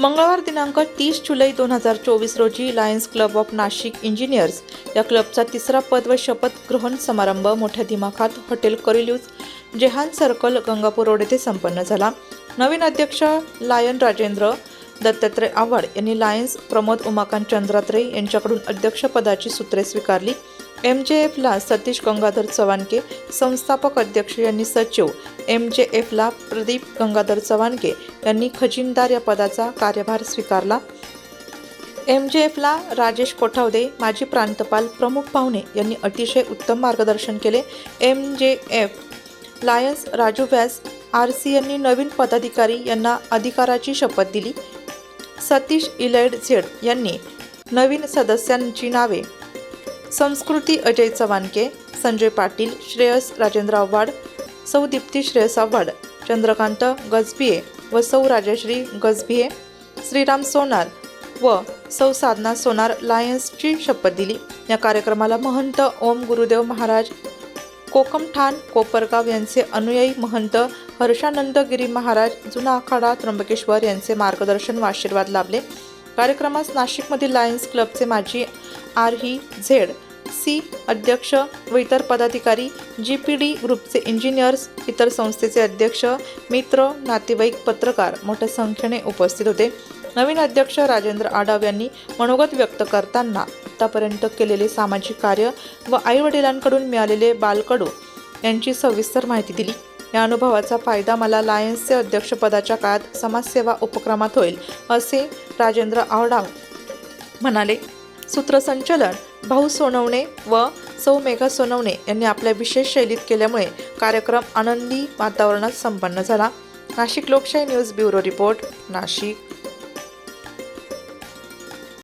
मंगळवार दिनांक तीस जुलै दोन हजार चोवीस रोजी lions club of Nashik engineers या क्लबचा तिसरा पद व शपथ ग्रहण समारंभ मोठ्या दिमाखात हॉटेल करिल्यूज जेहान सर्कल गंगापूर रोड येथे संपन्न झाला. नवीन अध्यक्ष लायन राजेंद्र दत्तात्रय आव्हाड यांनी लायन्स प्रमोद उमाकांत चंद्रात्रे यांच्याकडून अध्यक्षपदाची सूत्रे स्वीकारली. एम जे एफला सतीश गंगाधर चव्हाणके संस्थापक अध्यक्ष यांनी सचिव एम जे एफला प्रदीप गंगाधर चव्हाणके यांनी खजिनदार या पदाचा कार्यभार स्वीकारला. एम जे एफला राजेश कोठावदे माजी प्रांतपाल प्रमुख पाहुणे यांनी अतिशय उत्तम मार्गदर्शन केले. M J F lions Raju Vyas R C यांनी नवीन पदाधिकारी यांना अधिकाराची शपथ दिली. सतीश इलेड झेड यांनी नवीन सदस्यांची नावे संस्कृती अजय चव्हाणके संजय पाटील श्रेयस राजेंद्र आव्हाड सौ दीप्ती श्रेयस आव्हाड चंद्रकांत गजभिये व सौ राजश्री गजभिये श्रीराम सोनार व सौ साधना सोनार लायन्सची शपथ दिली. या कार्यक्रमाला महंत ओम गुरुदेव महाराज कोकमठाण कोपरगाव यांचे अनुयायी महंत हर्षानंद गिरी महाराज जुना आखाडा त्र्यंबकेश्वर यांचे मार्गदर्शन व आशीर्वाद लाभले. कार्यक्रमास नाशिकमधील लायन्स क्लबचे माजी आर ही झेड सी अध्यक्ष व इतर पदाधिकारी जी पी डी ग्रुपचे इंजिनियर्स इतर संस्थेचे अध्यक्ष मित्र नातेवाईक पत्रकार मोठ्या संख्येने उपस्थित होते. नवीन अध्यक्ष राजेंद्र आडाव यांनी मनोगत व्यक्त करताना आतापर्यंत केलेले सामाजिक कार्य व आईवडिलांकडून मिळालेले बालकडू यांची सविस्तर माहिती दिली. या अनुभवाचा फायदा मला लायन्सचे अध्यक्षपदाच्या काळात समाजसेवा उपक्रमात होईल असे राजेंद्र आवडाव म्हणाले. सूत्रसंचलन भाऊ सोनवणे व सौ मेघा सोनवणे यांनी आपल्या विशेष शैलीत केल्यामुळे कार्यक्रम आनंदी वातावरणात संपन्न झाला. नाशिक लोकशाही न्यूज ब्युरो रिपोर्ट नाशिक.